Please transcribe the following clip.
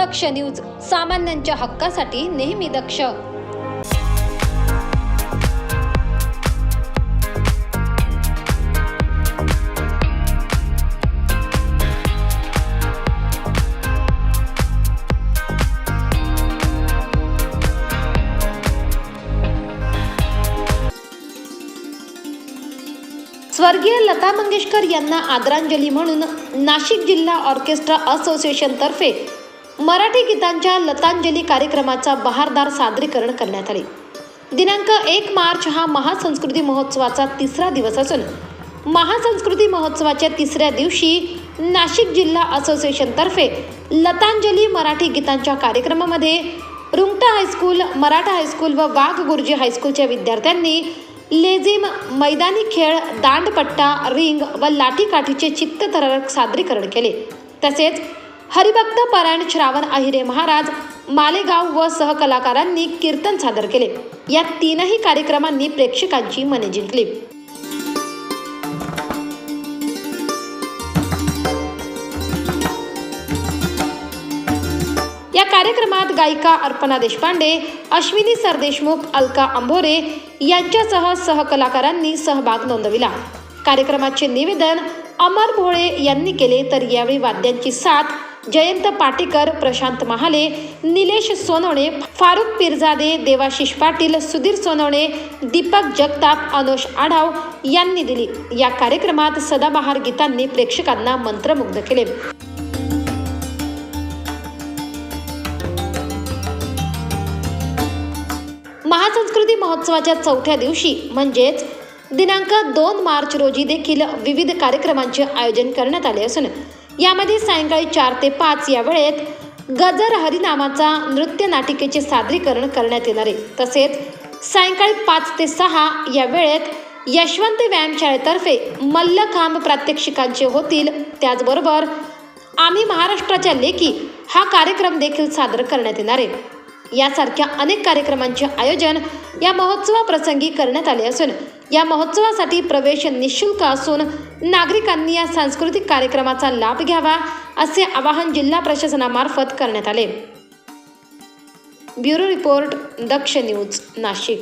दक्ष news सामान्यांच्या हक्कासाठी नेहमी दक्ष. स्वर्गीय लता मंगेशकर यांना आदरांजली म्हणून नाशिक जिल्हा ऑर्केस्ट्रा असोसिएशनतर्फे मराठी गीतांच्या लतांजली कार्यक्रमाचा बहारदार सादरीकरण करण्यात आले. दिनांक एक मार्च हा महासंस्कृती महोत्सवाचा तिसरा दिवस असून महासंस्कृती महोत्सवाच्या तिसऱ्या दिवशी नाशिक जिल्हा असोसिएशनतर्फे लतांजली मराठी गीतांच्या कार्यक्रमामध्ये रुंगटा हायस्कूल मराठा हायस्कूल व वाघ गुरुजी हायस्कूलच्या विद्यार्थ्यांनी लेझिम मैदानी खेळ दांडपट्टा रिंग व लाठीकाठीचे चित्तथरारक सादरीकरण केले. तसेच हरिभक्त पारायण श्रावण अहिरे महाराज मालेगाव व सहकलाकारांनी कीर्तन सादर केले. या तीनही कार्यक्रमांनी प्रेक्षकांची मने जिंकली. या कार्यक्रमात गायिका अर्पणा देशपांडे अश्विनी सरदेशमुख अलका अंभोरे यांच्यासह सहकलाकारांनी सहभाग नोंदविला. कार्यक्रमाचे निवेदन अमर भोळे यांनी केले तर यावेळी वाद्यांची साथ जयंत पाटेकर प्रशांत महाले निलेश सोनवणे फारुख पिरजादे देवाशिष पाटील सुधीर सोनवणे दीपक जगताप अनोश आढाव यांनी दिली. या कार्यक्रमात सदाबहार गीतांनी प्रेक्षकांना मंत्रमुग्ध केले. महासंस्कृती महोत्सवाच्या चौथ्या दिवशी म्हणजेच दिनांक दोन मार्च रोजी देखील विविध कार्यक्रमांचे आयोजन करण्यात आले असून यामध्ये सायंकाळी चार ते पाच या वेळेत गजर हरिनामाचा नृत्य नाटिकेचे सादरीकरण करण्यात येणार आहे. तसेच सायंकाळी पाच ते सहा या वेळेत यशवंत व्यायामशाळेतर्फे मल्लखांब प्रात्यक्षिकांचे होतील. त्याचबरोबर आम्ही महाराष्ट्राच्या लेखी हा कार्यक्रम देखील सादर करण्यात येणार आहे. यासारख्या अनेक कार्यक्रमांचे आयोजन या महोत्सवाप्रसंगी करण्यात आले असून या महोत्सवासाठी प्रवेश निशुल्क असून नागरिकांनी या सांस्कृतिक कार्यक्रमाचा लाभ घ्यावा असे आवाहन जिल्हा प्रशासनामार्फत करण्यात आले. Bureau report Daksh news Nashik.